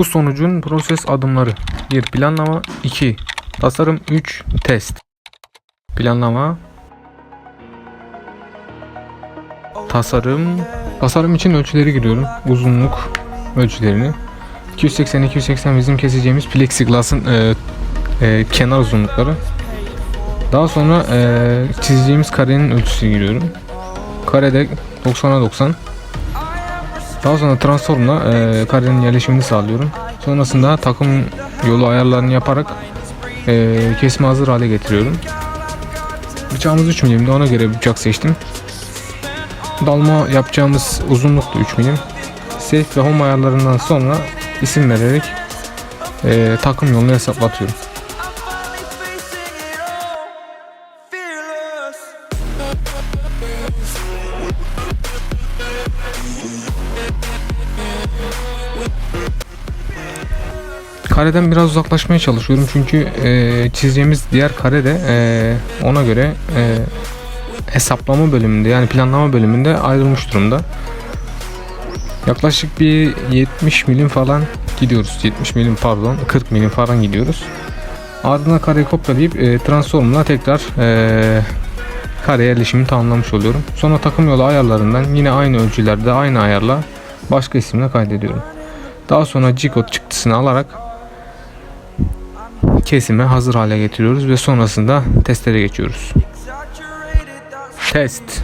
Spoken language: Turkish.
Bu sonucun proses adımları 1. Planlama 2. Tasarım 3. Test Planlama Tasarım Tasarım için ölçüleri giriyorum. Uzunluk ölçülerini 280-280 bizim keseceğimiz plexiglass'ın e, e, kenar uzunlukları. Daha sonra e, çizeceğimiz karenin ölçüsünü giriyorum. Karede 90'a 90. Daha sonra transformla e, karenin yerleşimini sağlıyorum. Sonrasında takım yolu ayarlarını yaparak e, kesme hazır hale getiriyorum. Bıçağımız 3 milimde ona göre bıçak seçtim. Dalma yapacağımız uzunluk da 3 milim. Safe ve home ayarlarından sonra isim vererek e, takım yolunu hesaplatıyorum. Kareden biraz uzaklaşmaya çalışıyorum çünkü e, çizeceğimiz diğer kare de e, ona göre e, hesaplama bölümünde yani planlama bölümünde ayrılmış durumda. Yaklaşık bir 70 milim falan gidiyoruz. 70 milim pardon 40 milim falan gidiyoruz. Ardından kareyi kopyalayıp e, transformla tekrar e, kare yerleşimini tamamlamış oluyorum. Sonra takım yolu ayarlarından yine aynı ölçülerde aynı ayarla başka isimle kaydediyorum. Daha sonra G-code çıktısını alarak kesime hazır hale getiriyoruz ve sonrasında testlere geçiyoruz. Test